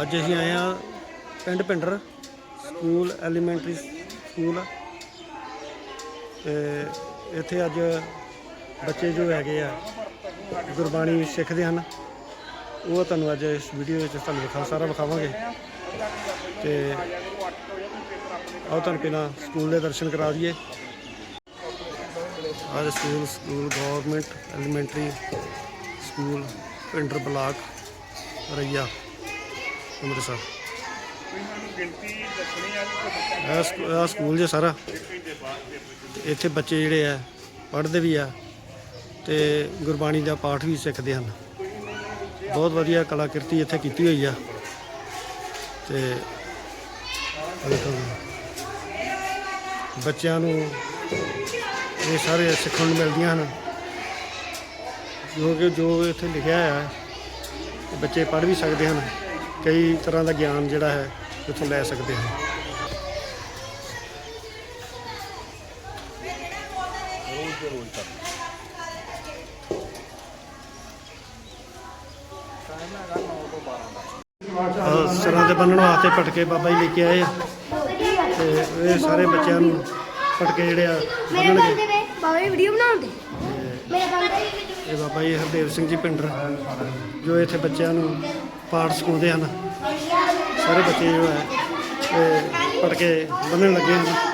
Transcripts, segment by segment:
ਅੱਜ ਅਸੀਂ ਆਏ ਆ ਪਿੰਡ ਪਿੰਡਰ ਸਕੂਲ, ਐਲੀਮੈਂਟਰੀ ਸਕੂਲ। ਆ। ਤੇ ਇੱਥੇ ਅੱਜ ਬੱਚੇ ਜੋ ਹੈਗੇ ਆ, ਗੁਰਬਾਣੀ ਸਿੱਖਦੇ ਹਨ। ਉਹ ਤੁਹਾਨੂੰ ਅੱਜ ਇਸ ਵੀਡੀਓ ਵਿੱਚ ਤੁਹਾਨੂੰ ਵਿਖਾ, ਸਾਰਾ ਵਿਖਾਵਾਂਗੇ। ਤੇ ਆਓ ਤੁਹਾਨੂੰ ਪਹਿਲਾਂ ਸਕੂਲ ਦੇ ਦਰਸ਼ਨ ਕਰਾ ਦਈਏ। ਅੱਜ school school government elementary school Pinder block Raiya. Amritsar. ਇਹ ਸਕੂ- ਇਹ ਸਕੂਲ ਜੇ ਸਾਰਾ। ਤੇ ਇੱਥੇ ਬੱਚੇ ਜਿਹੜੇ ਆ ਪੜ੍ਹਦੇ ਵੀ ਆ ਤੇ ਗੁਰਬਾਣੀ ਦਾ ਪਾਠ ਵੀ ਸਿੱਖਦੇ ਹਨ। ਬਹੁਤ ਵਧੀਆ ਕਲਾਕ੍ਰਿਤੀ ਇੱਥੇ ਕੀਤੀ ਹੋਈ ਆ। ਤੇ ਬੱਚਿਆਂ ਨੂੰ ਇਹ ਸਾਰੇ ਸਿੱਖਣ ਨੂੰ ਮਿਲਦੀਆਂ ਹਨ। ਜੋ ਕਿ ਜੋ ਇੱਥੇ ਲਿਖਿਆ ਤੇ ਬੱਚੇ ਪੜ੍ਹ ਵੀ ਸਕਦੇ ਹਨ। ਕਈ ਤਰ੍ਹਾਂ ਦਾ ਗਿਆਨ ਜਿਹੜਾ ਹੈ ਇੱਥੋਂ ਲੈ ਸਕਦੇ ਅਹ ਸਿਰਾਂ ਤੇ ਬੰਨਣ ਵਾਸਤੇ ਪਟਕੇ ਬਾਬਾ ਜੀ ਲੈ ਕੇ ਆਏ ਆ। ਤੇ ਇਹ ਸਾਰੇ ਬੱਚਿਆਂ ਨੂੰ ਪਟਕੇ ਜਿਹੜੇ ਆ ਬੰਨਣਗੇ। ਬਾਬਾ ਜੀ ਵੀਡੀਓ ਬਣਾਉਂਦੇ। ਮੇਰੇ ਬੰਦੇ ਇਹ ਬਾਬਾ ਜੀ ਹਰਦੇਵ ਸਿੰਘ ਜੀ ਪਿੰਡਰ ਜੋ ਇੱਥੇ ਬੱਚਿਆਂ ਨੂੰ ਪਾਠ ਸਿਖਾਉਂਦੇ ਹਨ। ਸਾਰੇ ਬੱਚੇ ਜੋ ਹੈ ਇਹ ਪਟਕੇ ਬੰਨਣ ਲੱਗੇ ਹਨ।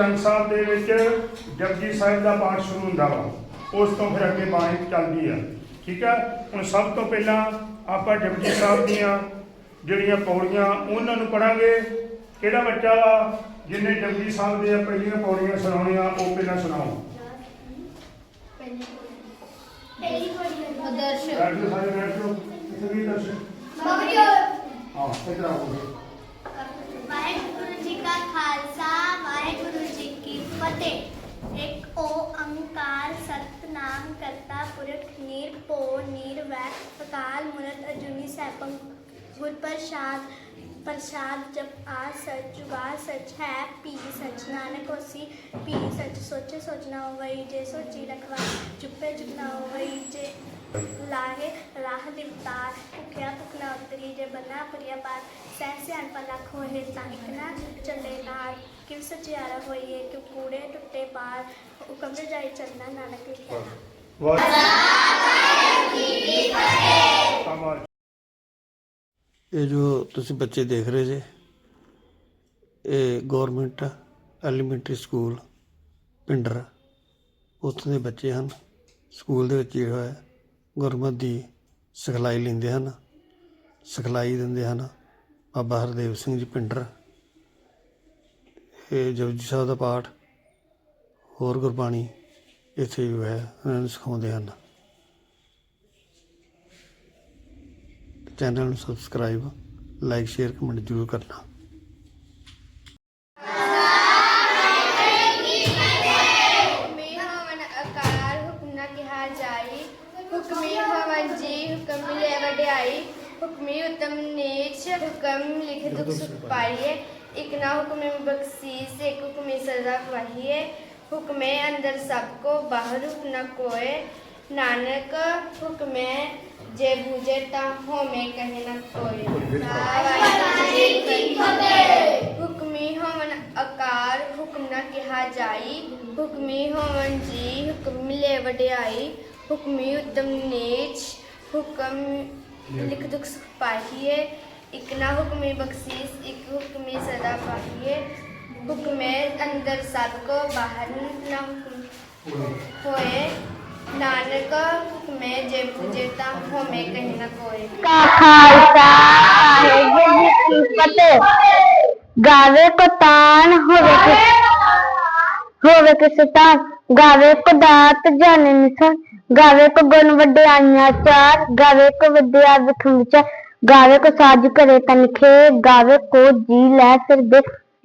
ਗ੍ਰੰਥ ਸਾਹਿਬ ਦੇ ਵਿੱਚ ਜਪਜੀ ਸਾਹਿਬ ਦਾ ਪਾਠ ਸ਼ੁਰੂ ਹੁੰਦਾ ਵਾ। ਉਸ ਤੋਂ ਫਿਰ ਅੱਗੇ ਬਾਣੀ ਚੱਲਦੀ ਆ। ਠੀਕ ਆ? ਹੁਣ ਸਭ ਤੋਂ ਪਹਿਲਾਂ ਆਪਾਂ ਜਪਜੀ ਸਾਹਿਬ ਦੀਆਂ ਜਿਹੜੀਆਂ ਪੌੜੀਆਂ ਉਹਨਾਂ ਨੂੰ ਪੜਾਂਗੇ ਕਿਹੜਾ ਬੱਚਾ ਵਾ ਜਿਹਨੇ ਜਪਜੀ ਸਾਹਿਬ ਦੀਆਂ ਪਹਿਲੀਆਂ ਪੌੜੀਆਂ ਸੁਣਾਉਣੀਆਂ ਉਹ ਪਹਿਲਾਂ ਸੁਣਾਓ। ਪਹਿਲੀ ਕੋੜੀ ਦਰਸ਼ਨ ਜਾਓ ਸਾਰੇ ਜਾਓ ਕਿਸੇ ਵੀ ਦਰਸ਼ਨ ਜੀ ਹਾਂ ਇੱਧਰ ਆਓ ਵਾਹਿਗੁਰੂ ਜੀ ਕਾ ਖਾਲਸਾ ਵਾਹਿਗੁਰੂ ਜੀ ਕੀ ਫਤਿਹ ਇੱਕ ਓੰਕਾਰ ਸਤਨਾਮ ਕਰਤਾ ਪੁਰਖ ਨਿਰਭਉ ਨਿਰਵੈਰ ਅਕਾਲ ਮੂਰਤ ਅਜੂਨੀ, ਸੈਭੰ ਗੁਰ ਪ੍ਰਸਾਦ ਪ੍ਰਸਾਦ ਜਪ ਆ ਸਚ ਜੁਗਾ ਸਚ ਹੈ ਪੀ ਸਚ ਨਾਨਕ ਹੋਸੀ ਪੀ ਸਚ ਸੋਚੇ ਸੋਚਣਾ ਹੋਵਈ, ਜੇ ਸੋਚੀ ਰਖਵਾ ਚੁੱਪੇ ਚੁਪਨਾ ਹੋਵਈ, ਜੇ ਲਾਗੇ ਰਾਹ ਦੇ ਉਤਾਰ, ਭੁਖਿਆ ਭੁਖਣਾ ਉਤਰੀ, ਜੇ ਬੰਨਾ ਪਰਿਆ ਪਾਰ, ਸਹਿ ਸਿਆਣ ਲੱਖ ਹੋਏ ਤਾਂ ਇੱਕ ਨਾ ਚੱਲੇ ਨਾਲ, ਕਿਵ ਸਚਿਆਰਾ ਹੋਈਏ ਕਿ ਕੂੜੇ ਟੁੱਟੇ ਪਾਰ, ਹੁਕਮ ਦੇ ਜਾਈ ਚੱਲਣਾ ਨਾਨਕ ਲਿਖਿਆ। ਇਹ ਜੋ ਤੁਸੀਂ ਬੱਚੇ ਦੇਖ ਰਹੇ ਜੇ, ਇਹ ਗਵਰਨਮੈਂਟ ਐਲੀਮੈਂਟਰੀ ਸਕੂਲ ਪਿੰਡਰ ਉੱਥੋਂ ਦੇ ਬੱਚੇ ਹਨ। ਸਕੂਲ ਦੇ ਵਿੱਚ ਜਿਹੜਾ ਹੈ, ਗੁਰਮਤ ਦੀ ਸਿਖਲਾਈ ਲੈਂਦੇ ਹਨ। ਸਿਖਲਾਈ ਦਿੰਦੇ ਹਨ ਬਾਬਾ ਹਰਦੇਵ ਸਿੰਘ ਜੀ ਪਿੰਡਰ ਇਹ ਜਪਜੀ ਸਾਹਿਬ ਦਾ ਪਾਠ, ਹੋਰ ਗੁਰਬਾਣੀ ਇੱਥੇ ਜੋ ਹੈ ਉਹਨਾਂ ਨੂੰ ਸਿਖਾਉਂਦੇ ਹਨ ਚੈਨਲ ਨੂੰ ਸਬਸਕ੍ਰਾਈਬ ਲਾਈਕ ਸ਼ੇਅਰ ਕਮੈਂਟ ਜ਼ਰੂਰ ਕਰਨਾ ਹੁਕਮੀ ਹਵਨ ਅਕਾਰ ਹੁਕਮ ਨਾ ਕਿਹਾ ਜਾਈ ਹੁਕਮੀ ਹਵਨ ਜੀ ਹੁਕਮ ਮਿਲੇ ਵਡਿਆਈ ਹੁਕਮੀ ਉਤਮ ਨੀਚ ਹੁਕਮ ਲਿਖ ਦੁਖ ਸੁਖ ਪਾਈਏ ਇਕ ਨਾ ਹੁਕਮੇ ਬਖਸ਼ੀਸ ਇੱਕ ਹੁਕਮੇ ਸਜ਼ਾ ਖਵਾਹੀਏ ਹੁਕਮੇ ਅੰਦਰ ਸਭ ਕੋ ਬਾਹਰ ਨ ਕੋਏ ਨਾਨਕ ਹੁਕਮੇ ਜੇ ਬੂਝੇ ਤਾਂ ਹੋਮੇ ਕਹੇ ਨ ਕੋਏ। ਹੁਕਮੀ ਹਵਨ ਅਕਾਰ ਹੁਕਮ ਨਾ ਕਿਹਾ ਜਾਈ ਹੁਕਮੀ ਹੋਵਨ ਜੀ ਹੁਕਮ ਮਿਲੇ ਵਡਿਆਈ ਹੁਕਮੀ ਉਤਮ ਨੀਚ ਹੁਕਮ ਲਿਖ ਦੁਖ ਸੁਖ ਪਾਹੀਏ ਇਕ ਨਾ ਹੁਕਮੀ ਬਖਸ਼ੀਸ ਇਕ ਹੁਕਮੀ ਸਦਾ ਪਾਹੀਏ। ਹੁਕਮੇ ਅੰਦਰ ਸਭ ਕੋ ਬਾਹਰ ਨਾ ਹੁਕਮ ਹੋਏ ਨਾਨਕ ਹੁਕਮੇ ਜੇ ਪੂਜੇ ਤਾਂ ਹੋਮੇ ਕਹੀਂ ਨਾ ਕੋਏ ਕਾ ਖਾਲਸਾ ਵਾਹਿਗੁਰੂ ਜੀ ਕੀ ਫਤਿਹ ਗਾਵੇ ਕੋ ਤਾਨ ਹੋਵੇ ਕਿਸ ਹੋਵੇ ਕਿਸ ਤਾਨ ਗਾਵੇ ਕੋ ਦਾਤ ਜਾਣੇ ਨਿਸਨ ਗਾਵੇ ਕੋ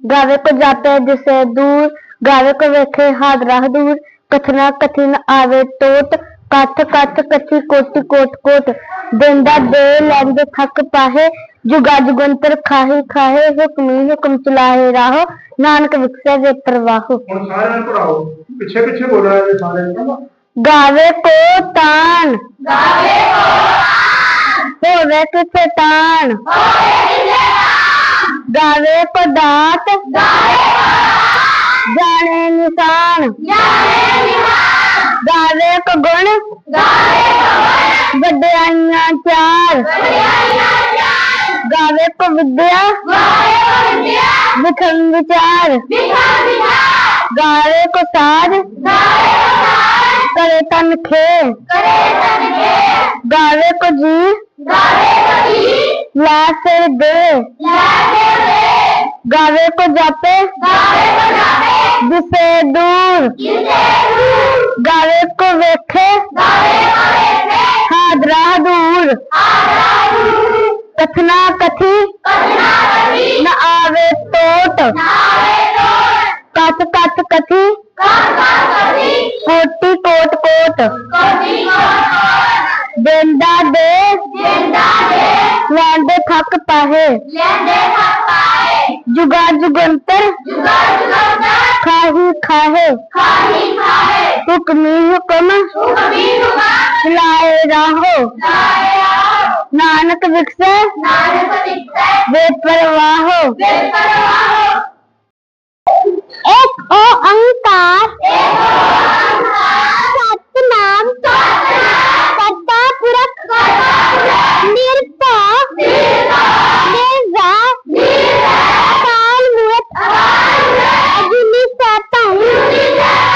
गावे को जापे जिसे दूर गावे को वेखे हाथ राह दूर कथना कथिन आवे तोत कथ कथ कथी कोटि कोट कोट। देंदा दे लैंदे थक पाहे जुगा जुगंतर खाहे खाहे हुक्मी हुक्म चलाहे राहो। नानक विकसे वे प्रवाहो पीछे पीछे बोल रहा है सारे गावे को तान। गावे को तान। होवे किसे तान? होवे ਵਿਖਸੇ ਵੇ ਪ੍ਰਵਾਹੋ ਹੁਣ ਸਾਰਿਆਂ ਨੂੰ ਪੜਾਓ ਪਿੱਛੇ ਪਿੱਛੇ ਬੋਲਣਾ ਇਹ ਸਾਰੇ ਨੂੰ। ਗਾਵੇ ਕੋ ਤਾਨ ਗਾਵੇ ਕੋ ਹੋਵੇ ਕਿਥੇ ਤਾਨ ਗਾਵੇ ਕੋ गावे को जाते। गावे को जाते। जिसे दूर। जिसे दूर। गावे को देखे गावे को देखे हाथ राह दूर। हाथ राह दूर। कथना कथी। कथना कथी। न आवे तोट न आवे तोट कथ कथ कथी। कथ कथ कथी। कोटी कोट कोट। कोटी कोट कोट। देंदा दे। देंदा दे। लैंदे थक पाहे। लैंदे जुगा जुगंतर खाही खाहे। हुक्मी हुक्म लाए राहो। नानक विकसे बेपरवाहो एक ओ अंकार सतनाम कर्ता पुरख निर्पा। ਸੈਭੰ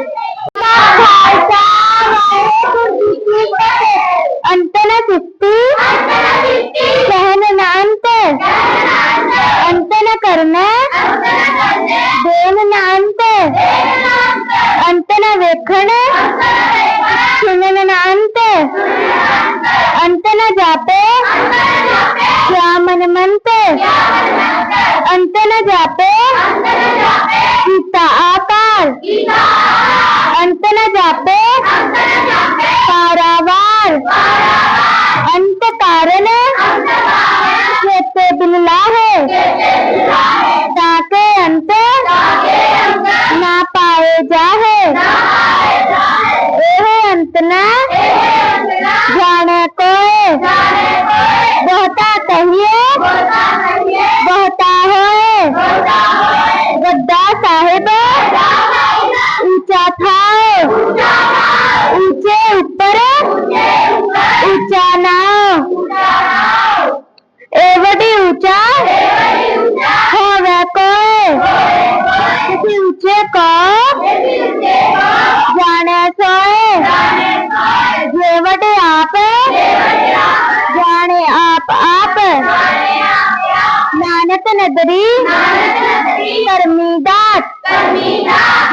ਨਗਰੀ ਧਰਮੀ ਦਾਤ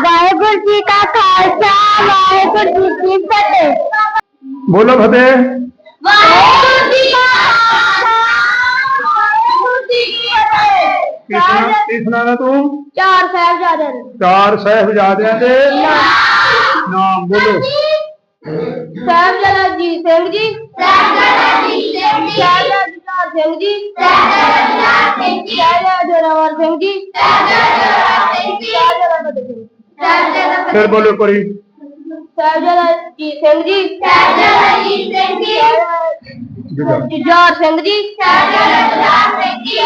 ਵਾਹਿਗੁਰੂ ਜੀ ਕਾ ਖਾਲਸਾ ਵਾਹਿਗੁਰੂ ਜੀ ਕੀ ਫਤਿਹ ਬੋਲੋ ਫਤਿਹ ਵਾਹਿਗੁਰੂ ਜੀ ਕਾ ਖਾਲਸਾ ਵਾਹਿਗੁਰੂ ਜੀ ਕੀ ਫਤਿਹ ਕੀ ਸੁਣਾਣਾ ਤੂੰ ਚਾਰ ਸਾਹਿਬਜ਼ਾਦੇ ਚਾਰ ਸਾਹਿਬਜ਼ਾਦਿਆਂ ਦੇ ਨਾਮ ਬੋਲੋ ਸਾਹਿਬਜ਼ਾਦਾ ਜੀ ਸਿੰਘ ਜੀ ਸਾਹਿਬਜ਼ਾਦਾ ਜੀ ਸਿੰਘ ਜੀ ਸਾਹਿਬਜ਼ਾਦਾ ਜੁਝਾਰ ਸਿੰਘ ਜੀ। ਸਾਹਿਬਜ਼ਾਦਾ ਜੁਝਾਰ ਸਿੰਘ ਜੀ ਸਾਹਿਬਜ਼ਾਦਾ ਜੋਰਾਵਰ ਸਿੰਘ ਜੀ। ਸਾਹਿਬਜ਼ਾਦਾ ਜੋਰਾਵਰ ਸਿੰਘ ਜੀ ਸਾਹਿਬਜ਼ਾਦਾ ਫਤਿਹ ਸਿੰਘ ਸਾਹਿਬਜ਼ਾਦਾ ਫਿਰ ਬੋਲੋ ਪਰੀ ਸਾਹਿਬਜ਼ਾਦਾ ਜੀ ਸਿੰਘ ਜੀ। ਸਾਹਿਬਜ਼ਾਦਾ ਜੀ ਸਿੰਘ ਜੀ ਜੁਝਾਰ ਸਿੰਘ ਜੀ। ਸਾਹਿਬਜ਼ਾਦਾ ਜੁਝਾਰ ਸਿੰਘ ਜੀ।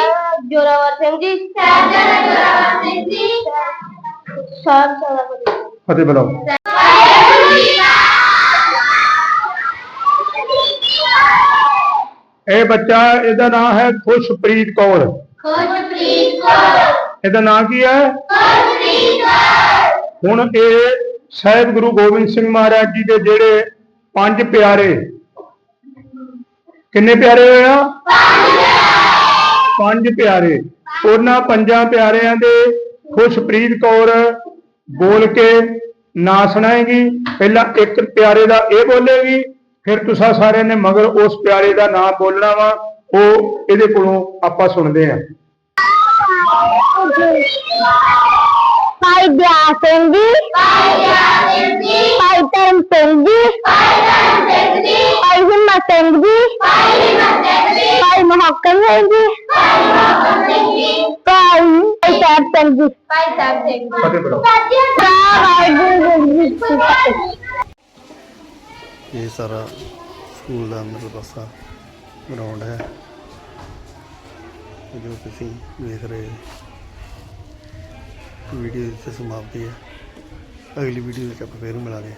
ਜੋਰਾਵਰ ਸਿੰਘ ਜੀ। ਸਾਹਿਬਜ਼ਾਦਾ ਜੋਰਾਵਰ ਸਿੰਘ ਜੀ। ਫਤਿਹ ਸਿੰਘ ਫਤਿਹ ਬੁਲਾਓ। ਇਹ ਬੱਚਾ ਇਹਦਾ ਨਾਮ ਹੈ ਖੁਸ਼ਪ੍ਰੀਤ ਕੌਰ। ਖੁਸ਼ਪ੍ਰੀਤ ਕੌਰ। ਇਹਦਾ ਨਾਮ ਕੀ ਹੈ? ਖੁਸ਼ਪ੍ਰੀਤ ਕੌਰ। ਹੁਣ ਇਹ ਸਾਹਿਬ ਗੁਰੂ ਗੋਬਿੰਦ ਸਿੰਘ ਮਹਾਰਾਜ ਜੀ ਦੇ ਜਿਹੜੇ ਪੰਜ ਪਿਆਰੇ ਕਿੰਨੇ ਪਿਆਰੇ ਹੋਏ ਆ? ਪੰਜ ਪਿਆਰੇ। ਉਹਨਾਂ ਪੰਜਾਂ ਪਿਆਰਿਆਂ ਦੇ ਖੁਸ਼ਪ੍ਰੀਤ ਕੌਰ ਬੋਲ ਕੇ ਨਾਂ ਸੁਣਾਏਗੀ। ਪਹਿਲਾਂ ਇੱਕ ਪਿਆਰੇ ਦਾ ਇਹ ਬੋਲੇਗੀ ਫਿਰ ਤੁਸੀਂ ਸਾਰਿਆਂ ਨੇ ਮਗਰ ਉਸ ਪਿਆਰੇ ਦਾ ਨਾਮ ਬੋਲਣਾ ਵਾ ਉਹ ਇਹਦੇ ਕੋਲੋਂ ਆਪਾਂ ਸੁਣਦੇ ਹਾਂ ਭਾਈ ਦਿਆ ਸਿੰਘ ਜੀ ਭਾਈ ਦਿਆ ਸਿੰਘ ਜੀ ਭਾਈ ਧਰਮ ਸਿੰਘ ਜੀ ਭਾਈ ਧਰਮ ਸਿੰਘ ਜੀ ਭਾਈ ਹਿੰਮਤ ਸਿੰਘ ਜੀ ਭਾਈ ਹਿੰਮਤ ਸਿੰਘ ਜੀ ਭਾਈ ਮਹੱਕਮ ਸਿੰਘ ਜੀ ਭਾਈ ਮਹੱਕਮ ਸਿੰਘ ਜੀ ਭਾਈ ਸਾਹਿਬ ਸਿੰਘ ਜੀ ਭਾਈ ਸਾਹਿਬ ਸਿੰਘ ਜੀ ਫਤਿਹ ਬੁਲਾਓ ਵਾਹਿਗੁਰੂ ਜੀ ਕੀ ਫਤਿਹ ਇਹ ਸਾਰਾ ਸਕੂਲ ਦਾ ਅੰਦਰ ਪਾਸਾ ਗਰਾਊਂਡ ਹੈ। ਜੋ ਤੁਸੀਂ ਦੇਖ ਰਹੇ ਹੋ ਵੀਡੀਓ ਇੱਥੇ ਸਮਾਪਤੀ ਹੈ। ਅਗਲੀ ਵੀਡੀਓ ਵਿੱਚ ਆਪਾਂ ਫੇਰ ਮਿਲਾਂਗੇ।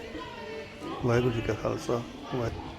ਵਾਹਿਗੁਰੂ ਜੀ ਕਾ ਖਾਲਸਾ ਵਾਹਿਗੁਰੂ